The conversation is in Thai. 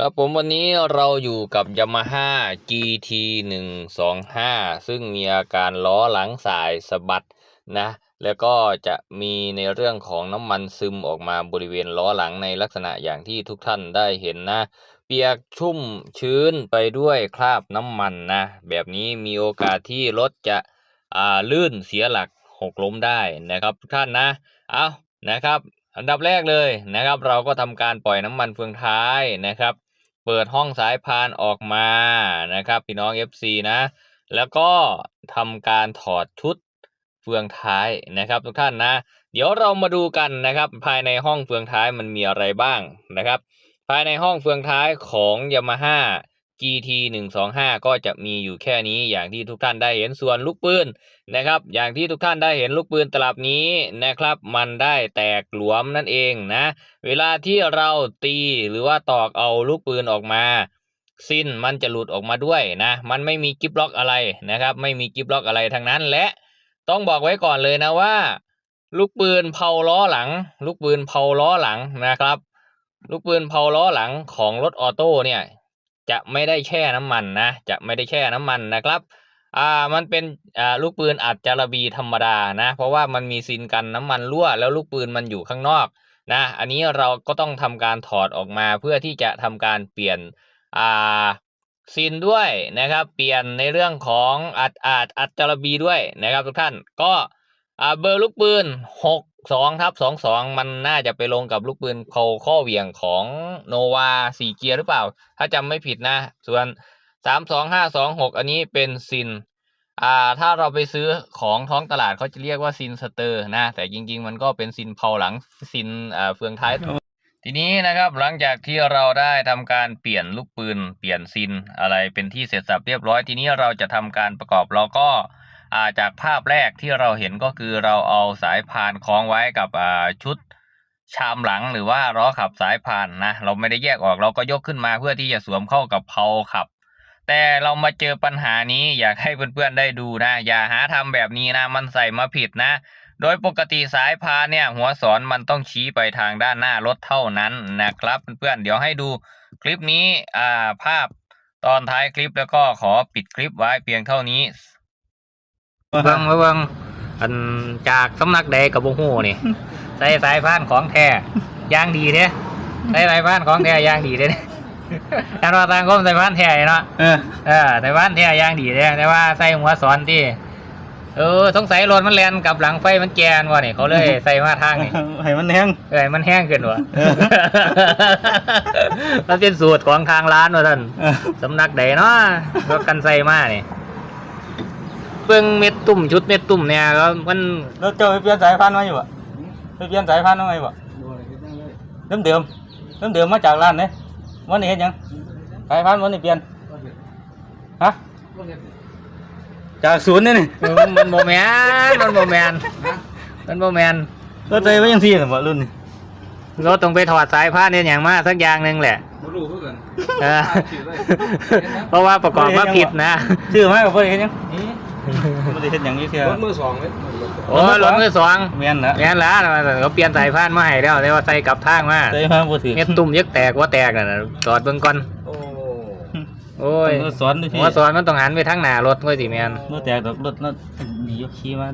ครับผมวันนี้เราอยู่กับ Yamaha GT 1 2 5 ซึ่งมีอาการล้อหลังสายสะบัดนะ แล้วก็จะมีในเรื่องของน้ำมันซึมออกมาบริเวณล้อหลังในลักษณะอย่างที่ทุกท่านได้เห็นนะ เปียกชุ่มชื้นไปด้วยคราบน้ำมันนะ แบบนี้มีโอกาสที่รถจะอ่าลื่นเสียหลักหกล้มได้นะครับทุกท่านนะ เอานะครับ อันดับแรกเลยนะครับ เราก็ทำการปล่อยน้ำมันเฟืองท้ายนะครับ เปิดห้องสายพานออกมานะครับ พี่น้อง FC นะ แล้วก็ทำการถอดชุดเฟืองท้ายนะครับ ทุกท่านนะ เดี๋ยวเรามาดูกันนะครับ ภายในห้องเฟืองท้ายมันมีอะไรบ้างนะครับ ภายในห้องเฟืองท้ายของ Yamaha GT 1 2 5 ก็จะมีอยู่แค่นี้อย่างที่ทุกท่านได้เห็นส่วนลูกปืนนะครับ อย่างที่ทุกท่านได้เห็นลูกปืนตลับนี้นะครับ มันได้แตกหลวมนั่นเองนะ เวลาที่เราตีหรือว่าตอกเอาลูกปืนออกมาสิ้นมันจะหลุดออกมาด้วยนะ มันไม่มีกิฟล็อกอะไรนะครับ ไม่มีกิฟล็อกอะไรทั้งนั้น และต้องบอกไว้ก่อนเลยนะว่า ลูกปืนเผาล้อหลัง ลูกปืนเผาล้อหลังนะครับ ลูกปืนเผาล้อหลังของรถออโต้เนี่ย จะไม่ได้แช่น้ำมันนะจะไม่ได้แช่น้ำมันนะครับอ่ามันเป็นอ่าลูกปืนอัดจารบีธรรมดานะ เพราะว่ามันมีซินกันน้ำมันรั่ว แล้วลูกปืนมันอยู่ข้างนอกนะอันนี้เราก็ต้องทำการถอดออกมาเพื่อที่จะทำการเปลี่ยนอ่าซินด้วยนะครับ เปลี่ยนในเรื่องของอัดอัดอัดจารบีด้วยนะครับทุกท่านก็อ่าเบอร์ลูกปืนหก สองทับสองสองมันน่าจะไปลงกับลูกปืนเขาข้อเหวี่ยงของโนวาสี่เกียร์หรือเปล่า ถ้าจำไม่ผิดนะ ส่วนสามสองห้าสองหกอันนี้เป็นซินอ่าถ้าเราไปซื้อของท้องตลาดเขาจะเรียกว่าซินสเตอร์นะ แต่จริง ๆ มันก็เป็นซินเผาหลังซินอ่าเฟืองท้ายทีนี้นะครับหลังจากที่เราได้ทำการเปลี่ยนลูกปืน เปลี่ยนซินอะไรเป็นที่เสร็จสับเรียบร้อย ทีนี้เราจะทำการประกอบเราก็อ่า จากภาพแรกที่เราเห็นก็คือเราเอาสายพานคล้องไว้กับชุดชามหลังหรือว่าล้อขับสายพานนะเราไม่ได้แยกออกเราก็ยกขึ้นมาเพื่อที่จะสวมเข้ากับเพลาขับ แต่เรามาเจอปัญหานี้อยากให้เพื่อนๆได้ดูนะ อย่าหาทำแบบนี้นะมันใส่มาผิดนะ โดยปกติสายพานเนี่ยหัวสอนมันต้องชี้ไปทางด้านหน้ารถเท่านั้นนะครับเพื่อนๆเดี๋ยวให้ดูคลิปนี้อ่าภาพตอนท้ายคลิปแล้วก็ขอปิดคลิปไว้เพียงเท่านี้ เบิ่งเบิ่งอันจากสำนักใดกับบ่ฮู้นี่ ใส่สายพานของแท้ย่างดีเด้ใส่สายพานของแท้ย่างดีเด้การว่าต่างคมใส่พานแท้เนาะเออเออใส่พานแท้ย่างดีเด้แต่ว่าใส่หัวสอนที่เออสงสัยรถมันแล่นกับหลังไฟมันแกนว่ะนี่เขาเลยใส่มาทางนี่ให้มันแห้งเอ้ยมันแห้งขึ้นว่ะเออมันเป็นสูตรของทางร้านว่ะท่านเออสำนักใดเนาะรถกันใส่มานี่ เบิ่งเม็ดตุ่มชุดเม็ดตุ่มเนี่ยก็มันแล้วเจ้าไปเปลี่ยนสายพันธุ์มาอยู่บ่ไปเปลี่ยนสายพันธุ์มาไหมบ่เดิมเดิมเดิมเดิมๆมาจากร้านเนี่ยวันนี้เห็นยังสายพันธุ์วันนี้เปลี่ยนฮะจากศูนย์เนี่ยนี่มันมันโมแมนมันโมแมนมันโมแมนรถเลยว่ายังสี่น่ะบ่รุ่นนี่รถต้องไปถอดสายพานเนี่ยอย่างมาสักอย่างหนึ่งแหละบ่รู้คือกันเออเพราะว่าประกอบมาผิดนะชื่อมาก็บ่ได้เห็นยัง บ่ได้เห็นหยังอยู่เทื่อรถมือสองเลยโอ้ยรถมือสองแม่นนะแม่นละเขาเปลี่ยนสายพานมาให้แล้วแต่ว่าใส่กลับทางมาใส่มาบ่ถือเม็ดตุ่มยักแตกว่าแตกน่ะนะจอดเบิ่งก่อนโอ้โอ้ยมือสอนด้วยพี่หัวสอนมันต้องหันไปทางหน้ารถไว้สิแมนรถแตกดอกรถรถดีอยู่ขี่มา